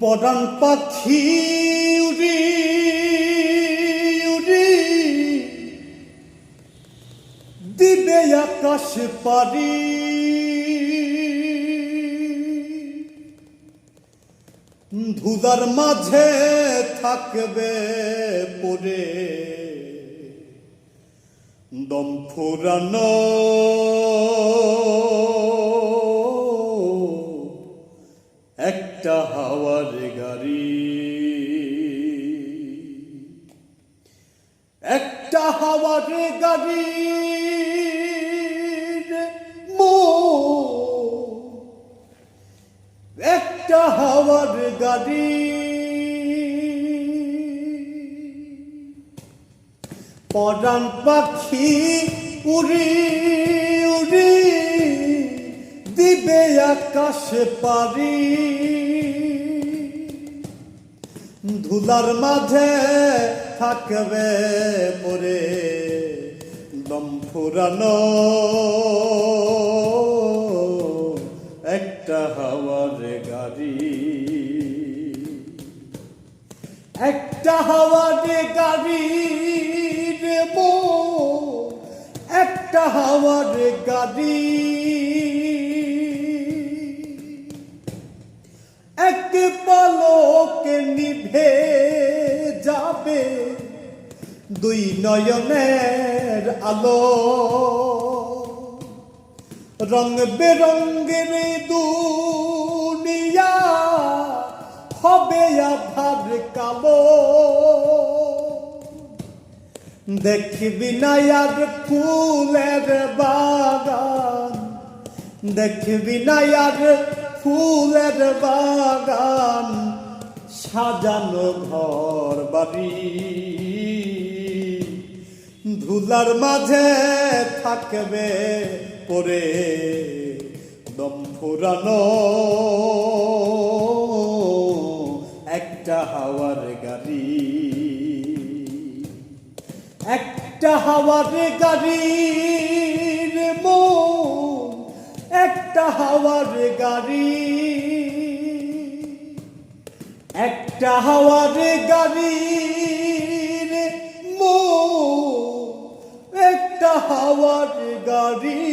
পরাণ পাখি উড়ি উড়ি। দিবে আকাশ পারি ধুদার মাঝে থাকবে পড়ে। দম ফুরানো হাওয়ার গাড়ি একটা হাওয়ার গাড়ি একটা হাওয়ার গাড়ি পরাণ পাখি উড়ি উড়ি দিবে আকাশে পারি ধুলার মাঝে থাকবে পরে দম ফুরানো। একটা হাওয়ার গাড়ি। একটা হাওয়ার গাড়ি রে একটা হাওয়ার গাড়ি। নিভে যাবে দুই নয়নের আলো। রং বেরঙ্গের দুনিয়া হবে আধার কালো। দেখবি না আর ফুলের বাগান। দেখবি না আর ফুলের বাগান। সাজানো ঘর বাড়ি। ধুলার মাঝে থাকবে পরে দম ফুরানো। একটা হাওয়ার গাড়ি। একটা হাওয়ার গাড়ির মো একটা হাওয়ার গাড়ি। একটা হাওয়ার গাড়ির মো একটা হাওয়ার গাড়ি